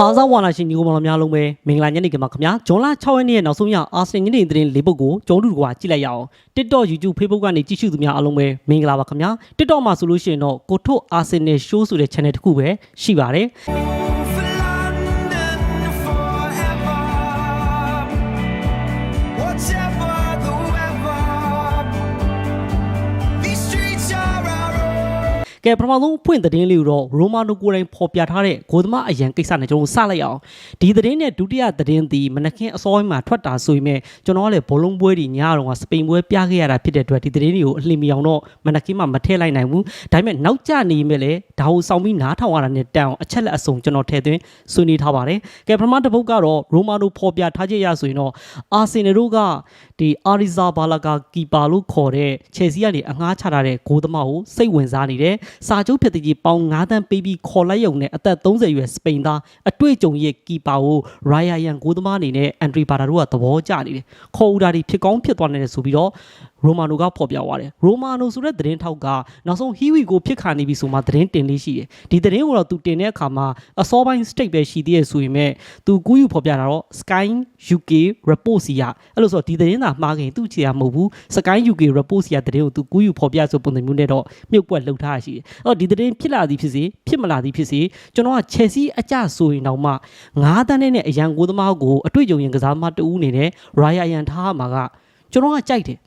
အားစားဝါလာရှင်ညီကိုမောင်များလုံးပဲမင်္ဂလာညနေခင်းပါခင်ဗျာဂျွန်လ6ရက်နေ့ရဲ့နောက်ဆုံးရအာဆင်ညနေသတင်းလေးပုတ်ကိုကျွန်တော်တို့ကကြည့်လိုက်ရအောင် TikTok YouTube Facebook ကနေကြည့်ရှုသူများအားလုံးပဲမင်္ဂလာပါခင်ဗျာ TikTok မှာဆိုလို့ရှိရင်တော့ကိုထုတ်အာဆင်နယ် show ဆိုတဲ့ channel တစ်ခုပဲရှိပါတယ် ကဲပထမဆုံးဖွင့်သတင်းလေးကိုတော့ရိုမာနိုကိုယ်တိုင်ဖော်ပြထားတဲ့ဂိုသမအရန်ကိစ္စနဲ့ကျွန်တော်စလိုက်အောင်ဒီသတင်းနဲ့ဒုတိယသတင်းဒီမနက်ခင်းအစောပိုင်းမှာထွက်တာဆိုရင်မဲ့ကျွန်တော်ကလည်းဘောလုံးပွဲတွေညတော့ကစပိန်ပွဲပြခဲ့ရတာဖြစ်တဲ့အတွက်ဒီသတင်းတွေကိုအလှမီအောင်တော့မနက်ခင်းမှာမထည့်လိုက်နိုင်ဘူးဒါပေမဲ့နောက်ကျနေမဲ့လေဒါကိုစောင့်ပြီးနားထောင်ရတာနဲ့တန်အောင်အချက်လက်အစုံကျွန်တော်ထည့်သွင်းဆွေးနွေးထားပါတယ်ကဲပထမတစ်ပုတ်ကတော့ရိုမာနိုဖော်ပြထားချက်ရဆိုရင်တော့အာဆင်နယ်တို့ကဒီအာရီဇာဘာလာကာကီပါလို့ခေါ်တဲ့ချယ်ဆီကနေအငှားချထားတဲ့ဂိုသမားကိုစိတ်ဝင်စားနေတယ်စာချုပ်ဖြစ်တဲ့ကြီးပေါင်9တန်းပေးပြီးခေါ်လိုက်ရုံနဲ့အသက်30ရွယ်စပိန်သားအတွေ့အကြုံရဲ့ကီပါကိုရိုင်ယာယန်ဂိုသမားအနေနဲ့အန်ဒရီဘာတာတို့ကသဘောကျနေတယ်ခေါ်ဦးတာတွေဖြစ်ကောင်းဖြစ်သွားနေတယ်ဆိုပြီးတော့ ရိုမာနိုကဖော်ပြသွားတယ်ရိုမာနိုဆိုတဲ့သတင်းထောက်ကနောက်ဆုံးဟီဝီကိုဖြစ်ခါနေပြီဆိုမှသတင်းတင်လေးရှိတယ်ဒီသတင်းကိုတော့သူတင်တဲ့အခါမှာအစောပိုင်း state ပဲရှိသေးရဲ့ဆိုရင်မဲ့သူကူးယူဖော်ပြတာတော့ Sky UK report စီရအဲ့လိုဆိုတော့ဒီသတင်းသာမှားခင်သူ့ချီရမဟုတ်ဘူး Sky UK report စီရသတင်းကိုသူကူးယူဖော်ပြဆိုပုံစံမျိုးနဲ့တော့မြုပ်ပွက်လှုပ်ထားရရှိတယ်အဲ့တော့ဒီသတင်းဖြစ်လာသည်ဖြစ်စေဖြစ်မလာသည်ဖြစ်စေကျွန်တော်က Chelsea အကြဆိုရင်တော့မှ9တန်းနဲ့အရန်ကိုသမားကိုအတွေ့အကြုံရင်ကစားမတူဦးအနေနဲ့ Ryan ထားမှာကကျွန်တော်ကကြိုက်တယ်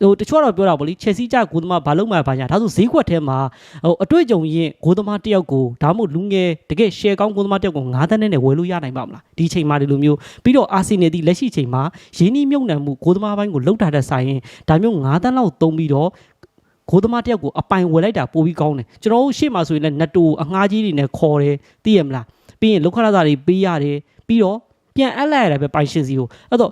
ဟိုတချို့ကတော့ပြောတာဗောလေချက်စီကြဂိုးသမားဘာလုံးမှဘာညာဒါဆိုဈေးကွက်ထဲမှာဟိုအတွေ့အကြုံရင်ဂိုးသမားတစ်ယောက်ကိုဒါမှမဟုတ်လူငယ်တကယ် share ကောင်းဂိုးသမားတစ်ယောက်ကို9တန်းနဲ့ဝယ်လို့ရနိုင်ပါမလားဒီချိန်မှာဒီလိုမျိုးပြီးတော့အာဆီနယ်ဒီလက်ရှိချိန်မှာရင်းနှီးမြုပ်နှံမှုဂိုးသမားပိုင်းကိုလှုပ်ထားတဲ့ဆိုင်ရင်ဒါမျိုး9တန်းလောက်သုံးပြီးတော့ဂိုးသမားတစ်ယောက်ကိုအပိုင်ဝယ်လိုက်တာပိုပြီးကောင်းတယ်ကျွန်တော်တို့ရှေ့မှာဆိုရင်လည်းနတ်တူအငှားကြီးတွေနဲ့ခေါ်တယ်သိရမလားပြီးရင်လောက်ခရတာတွေပေးရတယ်ပြီးတော့ပြန်အပ်လိုက်ရတယ်ပဲပိုင်ရှင်စီကိုအဲ့တော့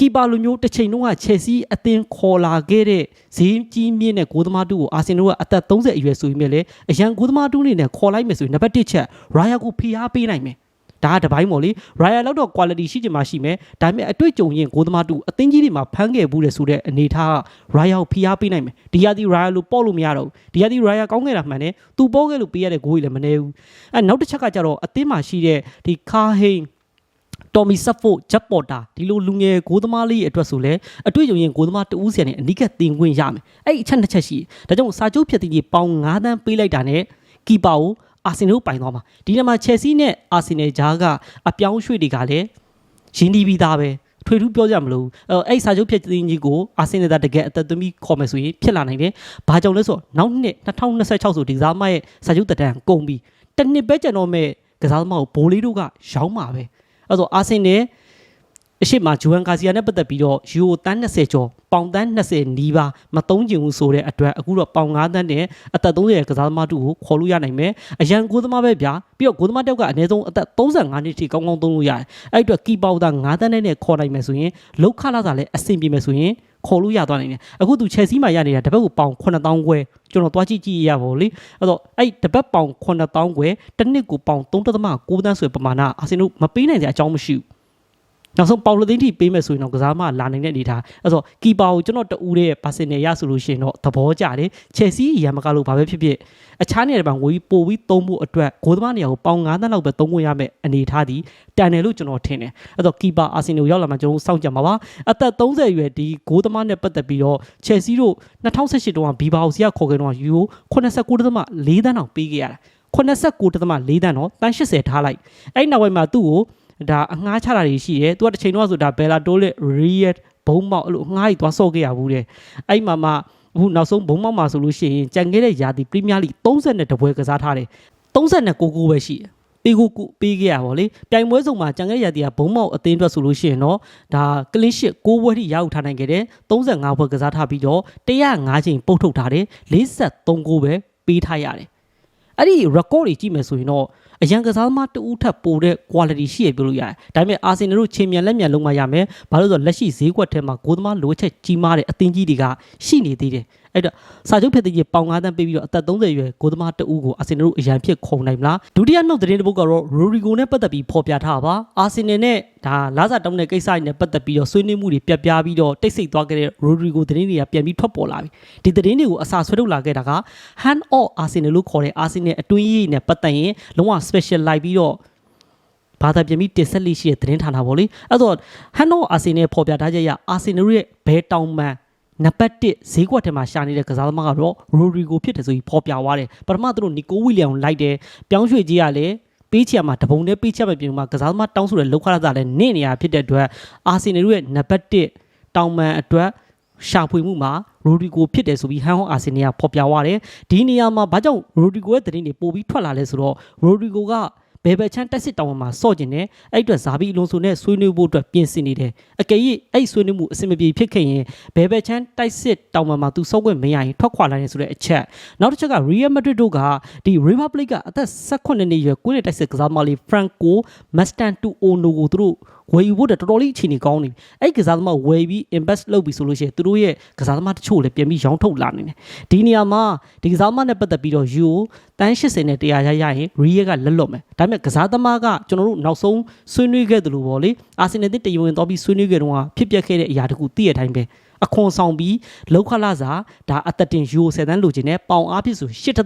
ကီပါလူမျိုးတစ်ချိန်လုံးကချယ်ဆီအသင်းခေါ်လာခဲ့တဲ့ဈေးကြီးမြင့်တဲ့ဂိုးသမားတူကိုအာဆင်နယ်ကအသက်30အရွယ်ဆိုရင်လည်းအရန်ဂိုးသမားတူအနေနဲ့ခေါ်လိုက်မယ်ဆိုရင်နံပါတ်1ချက်ရာယာကိုဖိအားပေးနိုင်မယ်ဒါကတပိုင်းပေါ့လေရာယာလောက်တော့ quality ရှိချင်မှရှိမယ်ဒါပေမဲ့အတွေ့အကြုံရင်ဂိုးသမားတူအသင်းကြီးတွေမှာဖမ်းခဲ့ဘူးလေဆိုတဲ့အနေထားကရာယာကိုဖိအားပေးနိုင်မယ်ဒီရသည်ရာယာလို့ပေါ့လို့မရတော့ဘူးဒီရသည်ရာယာကောင်းခဲ့တာမှန်တယ်သူပေါ့ခဲ့လို့ပေးရတဲ့ဂိုးကြီးလည်းမနေဘူးအဲနောက်တစ်ချက်ကကြတော့အသင်းမှာရှိတဲ့ဒီခါဟိန် တော်မီဆက်ဖို့ဂျက်ပေါ်တာဒီလိုလူငယ်ဂိုးသမားလေးအတွက်ဆိုလဲအတွေ့အကြုံရင်ဂိုးသမားတူးစီရနဲ့အနိကတင်ခွင့်ရမယ်အဲ့ဒီအချက်နှစ်ချက်ရှိတယ်ဒါကြောင့်စာချုပ်ဖြစ်တဲ့ကြီးပေါင်9တန်းပေးလိုက်တာနဲ့ကီပါကိုအာဆင်နယ်ပိုင်သွားမှာဒီနေ့မှာချယ်ဆီနဲ့အာဆင်နယ်ဂျားကအပြောင်းရွှေ့တွေကလည်းရင်းနှီးပြီးသားပဲထွေထူးပြောကြမလို့အဲ့အဲ့စာချုပ်ဖြစ်တဲ့ကြီးကိုအာဆင်နယ်ကတကယ်အသက်သွင်းပြီးခေါ်မယ်ဆိုရင်ဖြစ်လာနိုင်တယ်ဘာကြောင့်လဲဆိုတော့နောက်နှစ်2026ဆိုဒီကစားမရဲ့စာချုပ်တက်တန်းကုန်ပြီတစ်နှစ်ပဲကျန်တော့မဲ့ကစားသမားကိုဘိုးလေးတို့ကရောင်းမှာပဲ အဲ့တော့အာဆင်နယ်အရှိမဂျူဟန်ကာစီယာနဲ့ပတ်သက်ပြီးတော့ယူရိုတန်း20ကျော် ပေါင်တန်း20နီးပါးမသုံးချင်ဘူးဆိုတဲ့အတွက်အခုတော့ပေါင်9တန်းနဲ့အသက်30ရဲ့ကစားသမားတူကိုခေါ်လို့ရနိုင်မယ်အရန်ကိုသမားပဲဗျာပြီးတော့ကိုသမားတောက်ကအနည်းဆုံးအသက်35နှစ်ထိကောင်းကောင်းသုံးလို့ရတယ်အဲ့အတွက်ကီပေါတာ9တန်းနဲ့ခေါ်နိုင်မယ်ဆိုရင်လောက်ခလာတာလည်းအဆင်ပြေမယ်ဆိုရင်ခေါ်လို့ရသွားနိုင်တယ်အခုသူ Chelsea မှာရနေတာတပတ်ကိုပေါင်9000ခွဲကျွန်တော်တွားကြည့်ကြည့်ရပါဘောလေအဲ့တော့အဲ့တပတ်ပေါင်9000ခွဲတစ်နှစ်ကိုပေါင်3.9တန်းဆိုတဲ့ပမာဏအာဆင်တို့မပေးနိုင်တဲ့အကြောင်းမရှိဘူး နောက်ဆုံးပေါလသိန်းထိပေးမယ်ဆိုရင်တော့ကစားမလာနိုင်တဲ့အနေထားအဲ့တော့ကီပါကိုကျွန်တော်တူတဲ့ပါစင်နယ်ရဆိုလို့ရှိရင်တော့သဘောကျတယ်ချယ်ဆီရန်မကလို့ဘာပဲဖြစ်ဖြစ်အခြားနေရာတွေမှာဝေးပို့ပြီးသုံးဖို့အတွက်ဂိုးသမားနေရာကိုပေါင်9တန်းလောက်ပဲသုံးခွင့်ရမယ်အနေထားဒီတန်တယ်လို့ကျွန်တော်ထင်တယ်အဲ့တော့ကီပါအာဆင်နယ်ရောက်လာမှကျွန်တော်စောင့်ကြမှာပါအသက်30ရွယ်ဒီဂိုးသမားနဲ့ပတ်သက်ပြီးတော့ချယ်ဆီတို့2018တုန်းကဘီဘာအိုစီကခေါ်ခဲ့တော့ယူရို89.4တန်းတောင်ပေးခဲ့ရတာ89.4တန်းတော့တန်း80ထားလိုက်အဲ့နောက်ပိုင်းမှာသူ့ကို ဒါအငှားချတာတွေရှိတယ်သူကတစ်ချိန်တော့ဆိုဒါဘယ်လာတိုးလက်ရီယက်ဘုံမောက်အဲ့လိုအငှားကြီးသွားဆော့ခဲ့ရဘူးတဲ့အဲ့မှာမှအခုနောက်ဆုံးဘုံမောက်မှာဆိုလို့ရှိရင်ကြံခဲ့တဲ့ယာတီပရီးမီးယားလိ30နဲ့တပွဲကစားထားတယ်39ကိုပဲရှိတယ်ပေးကိုကူပေးခဲ့ရပါဗောလေပြိုင်ပွဲစုံမှာကြံခဲ့တဲ့ယာတီကဘုံမောက်အသင်းအတွက်ဆိုလို့ရှိရင်တော့ဒါကလင်းရှစ်6ပွဲထိရအောင်ထားနိုင်ခဲ့တယ်35ပွဲကစားထားပြီးတော့105ချိန်ပုတ်ထုတ်ထားတယ်43ကိုပဲပေးထားရတယ်အဲ့ဒီ record တွေကြည့်မယ်ဆိုရင်တော့ အရန်ကစားသမားတူဦးထပ်ပိုတဲ့ quality ရှိရပြောလို့ရတယ်။ဒါပေမဲ့အာဆင်နယ်တို့ချိန်မြန်လက်မြန်လုံးမရမယ်။ဘာလို့လဲဆိုတော့လက်ရှိဈေးကွက်ထဲမှာဂိုးသမားလိုအပ်ချက်ကြီးမားတဲ့အသင်းကြီးတွေကရှိနေသေးတယ်။အဲ့တော့စာချုပ်ဖြစ်တဲ့ကြီးပေါင်9တန်းပေးပြီးတော့အသက်30ရွယ်ဂိုးသမားတူဦးကိုအာဆင်နယ်တို့အရန်ဖြစ်ခုံနိုင်မလား။ဒုတိယနှုတ်သတင်းတစ်ပုဒ်ကတော့ Rodrigo နဲ့ပတ်သက်ပြီးဖော်ပြထားပါ။အာဆင်နယ်နဲ့ဒါလာစာတောင်းတဲ့ကိစ္စတွေနဲ့ပတ်သက်ပြီးတော့ဆွေးနွေးမှုတွေပြတ်ပြားပြီးတော့တိတ်ဆိတ်သွားခဲ့တဲ့ Rodrigo သတင်းတွေကပြန်ပြီးထွက်ပေါ်လာပြီ။ဒီသတင်းတွေကိုအစာဆွဲထုတ်လာခဲ့တာက hand off Arsenal လို့ခေါ်တဲ့ Arsenal အတွင်းရေးနဲ့ပတ်သက်ရင်လုံးဝ special လိုက်ပြီးတော့ဘာသာပြန်ပြီးတင်ဆက်လိရှိတဲ့သတင်းဌာနပေါ့လေအဲ့တော့ဟန်နိုအာဆင်နယ်ပေါ်ပြထားချက်အရအာဆင်နယ်ရဲ့ဘဲတောင်မန် နံပါတ်1ဈေးကွက်ထဲမှာရှာနေတဲ့ကစားသမားကတော့ရိုဒရီဂိုဖြစ်တယ်ဆိုပြီးဖော်ပြသွားတယ်ပထမသူတို့နီကိုဝီလီယံကိုလိုက်တယ်ပြောင်းရွှေ့ကြီးကလည်းပေးချင်မှာတပုံနဲ့ပေးချက်မပြင်မှာကစားသမားတောင်းဆိုတဲ့လောက်ခရတာလည်းနင့်နေရဖြစ်တဲ့အတွက်အာဆင်နယ်ရဲ့နံပါတ်1တောင်မန်အတွက်ရှာဖွေမှုမှာရိုဒီဂိုဖြစ်တယ်ဆိုပြီးဟန်ဟောအာဆင်နယ်ကဖော်ပြသွားတယ်ဒီနေရာမှာဘာကြောင့်ရိုဒီဂိုရဲ့သတင်းတွေပို့ပြီးထွက်လာလဲဆိုတော့ရိုဒီဂိုက ဘယ်ဘက်ချမ်းတက်စစ်တောင်မှာစော့ကျင်တယ်အဲ့အတွက်ဇာဘီအလွန်ဆိုနဲ့ဆွေးနွေးဖို့အတွက်ပြင်ဆင်နေတယ်အကယ်၍အဲ့ဆွေးနွေးမှုအဆင်မပြေဖြစ်ခဲ့ရင်ဘယ်ဘက်ချမ်းတိုက်စစ်တောင်မှာသူစော့ခွင့်မရရင်ထွက်ခွာလာတယ်ဆိုတဲ့အချက်နောက်တစ်ချက်က Real Madrid တို့ကဒီ Republic ကအသက်18နှစ်အရွယ်ကိုယ်နဲ့တိုက်စစ်ကစားသမားလေး Franco Mastantuono ကိုသူတို့ ဝယ်ယူဖို့တော်တော်လေးအခြေအနေကောင်းနေပြီအဲ့ကစားသမားဝယ်ပြီး invest လုပ်ပြီးဆိုလို့ရှိရင်သူတို့ရဲ့ကစားသမားတချို့လည်းပြန်ပြီးရောင်းထုတ်လာနေတယ်ဒီနေရာမှာဒီကစားသမားနဲ့ပတ်သက်ပြီးတော့ Euro တန်း80နဲ့100ရရရင် Real ကလက်လွတ်မယ်ဒါပေမဲ့ကစားသမားကကျွန်တော်တို့နောက်ဆုံးဆွေးနွေးခဲ့သလိုပေါ့လေအာဆင်နယ်တစ်တည်ဝင်တော့ပြီးဆွေးနွေးခဲ့တော့ဖြစ်ပျက်ခဲ့တဲ့အရာတခုသိရတိုင်းပဲ အခွန်ဆောင်ပြီးလောက်ခလာစာဒါအသက်တင်ယူ10တန်းလိုချင်တဲ့ပေါင်အားဖြစ်ဆို8.4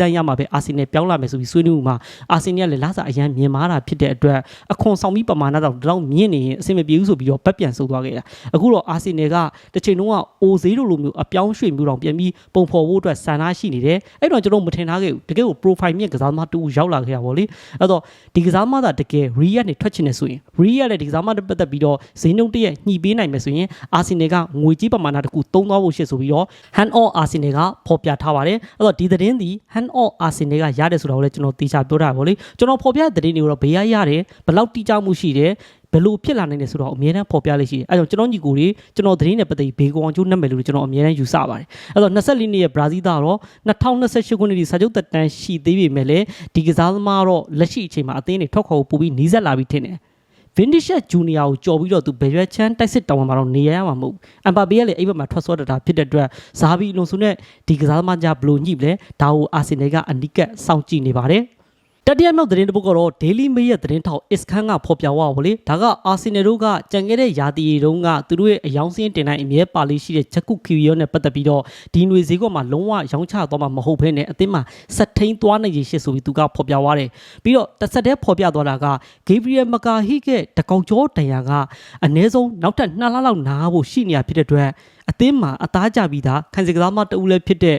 တန်းရမှာပဲအာဆင်နယ်ပြောင်းလာမယ်ဆိုပြီးဆွေးနွေးမှုမှာအာဆင်နယ်ကလည်းလာစာအရန်မြင်မာတာဖြစ်တဲ့အတွက်အခွန်ဆောင်ပြီးပမာဏတော့ဒီလောက်မြင့်နေရင်အဆင်မပြေဘူးဆိုပြီးတော့ဗတ်ပြန်ဆုပ်သွားခဲ့တာအခုတော့အာဆင်နယ်ကတစ်ချိန်လုံးကအိုဈေးလိုလိုမျိုးအပြောင်းရွှေ့မျိုးတောင်ပြန်ပြီးပုံဖော်ဖို့အတွက်ဆန္ဒရှိနေတယ်အဲ့တော့ကျွန်တော်မထင်ထားခဲ့ဘူးတကယ်ကို profile မြင့်ကစားသမားတူရောက်လာခဲ့တာပေါ့လေအဲ့တော့ဒီကစားသမားကတကယ် Real နဲ့ထွက်ချင်နေဆိုရင် Real လည်းဒီကစားသမားနဲ့ပတ်သက်ပြီးတော့ဈေးနှုန်းတရက်ညှိပေးနိုင်မယ်ဆိုရင်အာဆင်နယ်ကငွေကြီးပမာဏတစ်ခုသုံးသွားဖို့ရှိဆိုပြီးတော့ hand on Arsenal ကဖော်ပြထားပါတယ်အဲ့တော့ဒီသတင်းဒီ hand on Arsenal ကရတယ်ဆိုတာကိုလည်းကျွန်တော်တေချာပြောတာပေါ့လေကျွန်တော်ဖော်ပြတဲ့သတင်းတွေကိုတော့ဘေးရရတယ်ဘယ်လောက်တိကျမှုရှိတယ်ဘယ်လိုဖြစ်လာနိုင်လဲဆိုတော့အများအားဖော်ပြလေးရှိတယ်အဲကြောင့်ကျွန်တော်ညီကိုတွေကျွန်တော်သတင်းနဲ့ပတ်သက်ပြီးဘေကွန်ကျိုးနံပါတ်လို့ကျွန်တော်အများအားယူဆပါတယ်အဲတော့24နှစ်ရဲ့ဘရာဇီးသားတော့2028ခုနှစ်ဒီစာချုပ်သက်တမ်းရှိသေးပေမဲ့လည်းဒီကစားသမားတော့လက်ရှိအချိန်မှာအသင်းတွေထွက်ခေါ်ဖို့ပူပြီးနီးစပ်လာပြီးထင်တယ် Vinicius Junior ကိုကြော်ပြီးတော့သူဘယ်ရွက်ချမ်းတိုက်စစ်တောင်းမှာတော့နေရရမှာမဟုတ်အမ်ပါဘေးကလည်းအဲ့ဘက်မှာထွက်စောတတာဖြစ်တဲ့အတွက်ဇာဘီလုံဆုနဲ့ဒီကစားသမားကြဘလို့ညှိလဲဒါကိုအာဆင်နယ်ကအနီးကပ်စောင့်ကြည့်နေပါတယ် တတိယမြောက်သတင်းတစ်ပုဒ်ကတော့ Daily Mail ရဲ့သတင်းထောက် Iskan ကဖော်ပြသွားပါလေဒါကအာဆင်နယ်တို့ကကြံခဲ့တဲ့ယာတီတုန်းကသူတို့ရဲ့အယောင်စင်းတင်တိုင်းအမြဲပါလေးရှိတဲ့ချက်ကုခီယောနဲ့ပတ်သက်ပြီးတော့ဒီຫນွေဈေးကွက်မှာလုံးဝရောင်းချသွားမှာမဟုတ်ဘဲနဲ့အသင်းမှာဆက်ထိန်သွားနိုင်ရရှိဆိုပြီးသူကဖော်ပြသွားတယ်ပြီးတော့တစ်ဆက်တည်းဖော်ပြသွားတာက Gabriel Macahi ကတကောင်ကျော်တန်ရာကအနည်းဆုံးနောက်ထပ်2လလောက်နားဖို့ရှိနေရဖြစ်တဲ့အတွက်အသင်းမှာအသားကျပြီးသားခံစစ်ကစားမတူလည်းဖြစ်တဲ့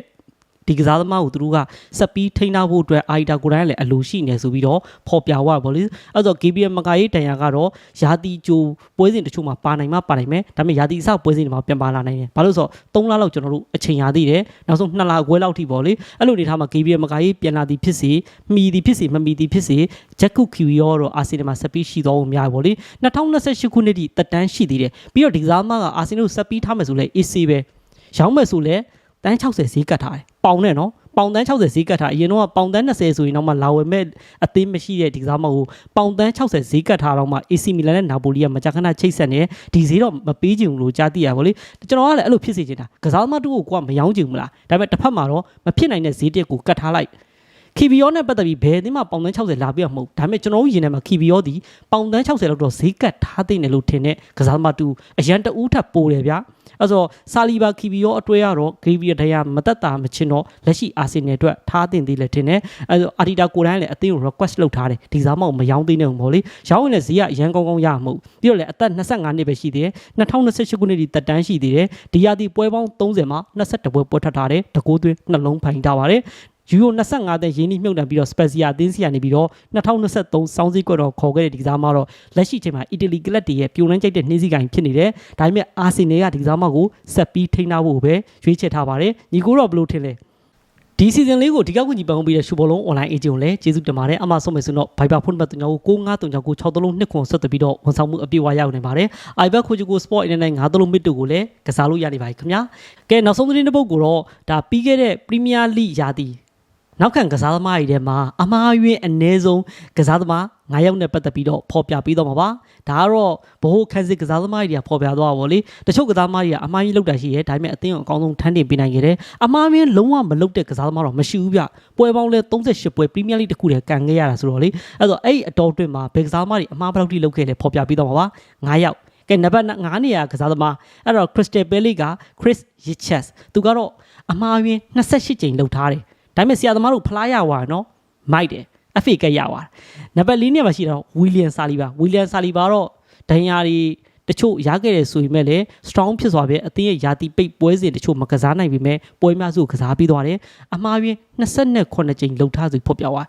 ဒီကစားသမားကိုသူတို့ကဆက်ပြီးထိန်းထားဖို့အတွက်အာရီတာကိုတိုင်းလည်းအလိုရှိနေဆိုပြီးတော့ဖော်ပြသွားပါလေအဲ့တော့ GBM မကာရေးတန်ရာကတော့ယာတီဂျိုပွဲစဉ်တချို့မှာပါနိုင်မှပါနိုင်မယ်ဒါပေမဲ့ယာတီအစပွဲစဉ်တွေမှာပြန်ပါလာနိုင်တယ်ဘာလို့ဆိုတော့3လလောက်ကျွန်တော်တို့အချိန်ရသေးတယ်နောက်ဆုံး2လခွဲလောက်ထိပေါ့လေအဲ့လိုနေထားမှာ GBM မကာရေးပြန်လာသည်ဖြစ်စေမှီသည်ဖြစ်စေမမှီသည်ဖြစ်စေဂျက်ကုခီယောတော့အာဆင်နယ်မှာဆက်ပြီးရှိတော့များပေါ့လေ2028ခုနှစ်ထိတက်တန်းရှိသေးတယ်ပြီးတော့ဒီကစားသမားကအာဆင်နယ်ကိုဆက်ပြီးထားမယ်ဆိုလဲ AC ပဲရောင်းမယ်ဆိုလဲ တန်း60ဈေးကတ်ထားတယ်ပေါင်နဲ့နော်ပေါင်တန်း60ဈေးကတ်ထားအရင်တော့ပေါင်တန်း20ဆိုရင်တော့မှလာဝယ်မဲ့အသင်းမရှိတဲ့ဒီကစားမဟုတ်ပေါင်တန်း60ဈေးကတ်ထားတော့မှ AC မီလန်နဲ့နာပိုလီကမကြာခဏချိတ်ဆက်နေဒီဈေးတော့မပေးချင်ဘူးလို့ကြားသိရပါလေကျွန်တော်ကလည်းအဲ့လိုဖြစ်စေချင်တာကစားသမားတူကိုကမယောင်းချင်ဘူးလားဒါပေမဲ့တစ်ဖက်မှာတော့မဖြစ်နိုင်တဲ့ဈေးတက်ကိုကတ်ထားလိုက်ခီဗီယောနဲ့ပတ်သက်ပြီးဘယ်အသင်းမှပေါင်တန်း60လာပြတော့မဟုတ်ဒါပေမဲ့ကျွန်တော်တို့ယင်ထဲမှာခီဗီယောဒီပေါင်တန်း60လောက်တော့ဈေးကတ်ထားသိနေလို့ထင်တဲ့ကစားသမားတူအရန်တဦးထပ်ပိုးတယ်ဗျာ အဲ့ဆိုဆာလီဘာခီဗီယောအတွဲကတော့ဂေဗီယာဒယာမတက်တာမချင်းတော့လက်ရှိအာဆင်နယ်အတွက်ထားတင်သေးလဲထင်တယ်အဲ့ဆိုအာဒီတာကိုတိုင်းလည်းအသင်းကို request လုပ်ထားတယ်ဒီစားမောက်မယောင်းသေးနေဘူးပေါ့လေရောင်းရင်လည်းဈေးကအရန်ကောင်းကောင်းရမှာမဟုတ်ပြီးတော့လည်းအသက်25နှစ်ပဲရှိသေးတယ်2028ခုနှစ်ဒီတက်တန်းရှိသေးတယ်ဒီရာသီပွဲပေါင်း30မှာ22ပွဲပွဲထပ်ထားတယ်တကိုးသွင်းနှလုံးဖိုင်ထားပါတယ် ယူရို25တဲ့ရင်းနှီးမြှုပ်နှံပြီးတော့ Spezia အသင်းစီကနေပြီးတော့2023စောင်းစည်းကွက်တော့ခေါ်ခဲ့တဲ့ဒီကစားမတော့လက်ရှိချိန်မှာ Italy ကလပ်တွေရဲ့ပြိုနှင်းကြိုက်တဲ့နှင်းစည်းကိုင်ဖြစ်နေတယ်။ဒါပေမဲ့ Arsenal ကဒီကစားမကိုဆက်ပြီးထိန်းထားဖို့ပဲရွေးချယ်ထားပါတယ်။ညီကိုတော့ဘယ်လိုထင်လဲ။ဒီစီဇန်လေးကိုဒီကောက်ကူညီပန်ပြီးတဲ့ရှူဘောလုံး online agent ကိုလည်းကျေးဇူးတင်ပါတယ်အမှဆုံးမယ်ဆိုတော့ Viber ဖုန်းနံပါတ်39ကို693963နှစ်ခွန်ဆက်သွယ်ပြီးတော့ဝန်ဆောင်မှုအပြည့်အဝရရောက်နေပါတယ် iBet ခိုချူကို Sport Internet 93မစ်တို့ကိုလည်းကစားလို့ရနေပါပြီခင်ဗျာကဲနောက်ဆုံးသတင်းတစ်ပုဒ်ကိုတော့ဒါပြီးခဲ့တဲ့ Premier League ရာသီ နောက်ခံကစားသမားတွေထဲမှာအမှားယွင်းအ ਨੇ ဆုံးကစားသမား9ယောက်နဲ့ပတ်သက်ပြီးတော့ဖော်ပြပြီးတော့မှာပါဒါကတော့ဘ ਹੁ ခန်းစစ်ကစားသမားတွေကဖော်ပြသွားတာပေါ့လေတချို့ကစားသမားတွေကအမှားယွင်းလုပ်တာရှိရဲဒါပေမဲ့အသင်းကိုအကောင်းဆုံးထမ်းတင်ပေးနိုင်ခဲ့တယ်အမှားယွင်းလုံးဝမလုပ်တဲ့ကစားသမားတော့မရှိဘူးဗျပွဲပေါင်းလဲ38ပွဲပရီးမီးယားလိတစ်ခုတည်းကန်ခဲ့ရတာဆိုတော့လေအဲ့တော့အဲ့ဒီအတော်အတွင်းမှာဘယ်ကစားသမားတွေအမှားဘယ်လောက်ထိလုပ်ခဲ့လဲဖော်ပြပြီးတော့မှာပါ9ယောက်ကဲနံပါတ်9နေရာကစားသမားအဲ့တော့ Crystal Palace က Chris Richards သူကတော့အမှားယွင်း28ကြိမ်လုပ်ထားတယ် ဒါပေမဲ့ဆရာသမားတို့ဖလားရသွားနော်မိုက်တယ် FA ကရပါတယ်နံပါတ်၄နေရာမှာရှိတော့ဝီလီယံဆာလီဘာဝီလီယံဆာလီဘာတော့ဒဏ်ရာတွေတချို့ရခဲ့တယ်ဆိုပေမဲ့လည်း strong ဖြစ်စွာပဲအသင်းရဲ့ယာတီပိတ်ပွဲစဉ်တချို့မကစားနိုင်ပေမဲ့ပွဲများစုကိုကစားပြီးသွားတယ်အမှားယွင်း28ကြိမ်လှုပ်ထားသူဖော်ပြသွား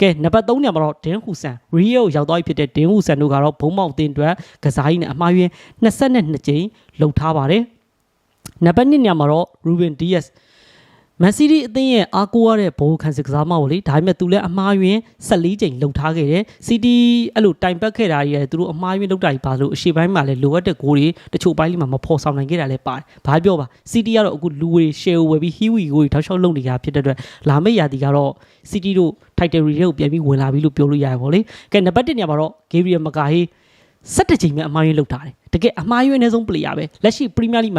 ကဲနံပါတ်3နေရာမှာတော့ဒင်းဟူဆန်ရီယိုရောက်သွားပြီဖြစ်တဲ့ဒင်းဟူဆန်တို့ကတော့ဘုံမောက်တင်အတွက်ကစားကြီးနဲ့အမှားယွင်း22ကြိမ်လှုပ်ထားပါတယ်နံပါတ်2နေရာမှာတော့ Ruben Diaz မန်စီးတီးအသင်းရဲ့အားကိုးရတဲ့ဘောခံစစ်ကစားမကိုလေဒါပေမဲ့သူလည်းအမှားယွင်း14ချိန်လှုပ်ထားခဲ့တယ်စီးတီးအဲ့လိုတိုင်ပတ်ခဲ့တာကြီးရတယ်သူတို့အမှားယွင်းလှုပ်တာကြီးပါလို့အရှိပိုင်းမှာလည်းလိုအပ်တဲ့ဂိုးတွေတချို့ပိုင်းလေးမှာမဖော်ဆောင်နိုင်ခဲ့တာလည်းပါတယ်ဘာပြောပါစီးတီးကတော့အခုလူဝေရှယ်ဝယ်ပြီးဟီဝီကိုထောက်လျှောက်လုပ်နေတာဖြစ်တဲ့အတွက်လာမယ့်ရာသီကတော့စီးတီးတို့ထိုက်တယ်ရီတွေကိုပြန်ပြီးဝင်လာပြီလို့ပြောလို့ရတယ်ဗောလေကဲနံပါတ်1နေရာမှာတော့ဂေဗရီယယ်မကာဟေး17ချိန်ပဲအမှားယွင်းလှုပ်ထားတယ်တကယ်အမှားယွင်းအနည်းဆုံးပလေယာပဲလက်ရှိပရီးမီး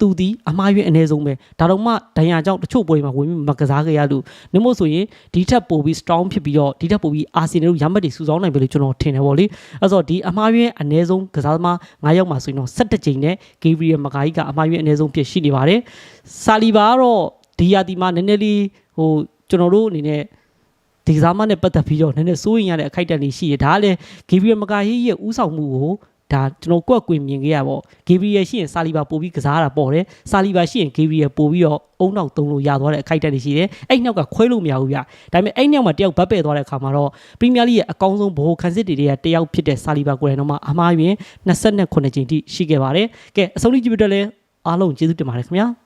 ယားလိမှာသူဒီအမှားယွင်းအနည်းဆုံးပဲဒါတော့မှဒဏ်ရာကြောင့်တချို့ပွဲမှာဝင်ပြီးမကစားခဲ့ရလို့နမို့ဆိုရင်ဒီထက်ပိုပြီး strong ဖြစ်ပြီးတော့ဒီထက်ပိုပြီးအာဆင်နယ်တို့ရမှတ်တွေစုဆောင်းနိုင်ပြီလို့ကျွန်တော်ထင်တယ်ဗောလေအဲ့ဆိုဒီအမှားယွင်းအနည်းဆုံးကစားသမား9ယောက်မှာဆိုရင်တော့17ချိန်နဲ့ဂေဗရီယယ်မကာဟီကအမှားယွင်းအနည်းဆုံးဖြစ်ရှိနေပါတယ်ဆာလီဘာကတော့ဒီယာတီမှာနည်းနည်းလေးဟိုကျွန်တော်တို့အနေနဲ့ဒီကစားမနဲ့ပတ်သက်ပြီးတော့နည်းနည်းစိုးရင်ရတဲ့အခိုက်အတန့်တွေရှိတယ်ဒါကလည်းဂေဗရီယယ်မကာဟီရဲ့ဥဆောင်မှုကို ဒါကျွန်တော်ကွက်ကွင်မြင်ခဲ့ရပေါ့ဂေဗရီယယ်ရှိရင်ဆာလီဘာပို့ပြီးကစားတာပေါ့တယ်ဆာလီဘာရှိရင်ဂေဗရီယယ်ပို့ပြီးတော့အုံနောက်သုံးလို့ရသွားတဲ့အခိုက်အတန့်တွေရှိတယ်အဲ့နောက်ကခွဲလို့မရဘူးဗျဒါပေမဲ့အဲ့နောက်မှာတယောက်ဘတ်ပဲ့သွားတဲ့အခါမှာတော့ပရီးမီးယားလိရဲ့အကောင်းဆုံးဘောခံစစ်တွေကတယောက်ဖြစ်တဲ့ဆာလီဘာကိုယ်တိုင်တော့မှအမှားယွင်း29ချိန်ထိရှိခဲ့ပါတယ်ကဲအဆုံးထိကြည့်ပြတော့လဲအားလုံးကျေးဇူးတင်ပါတယ်ခင်ဗျာ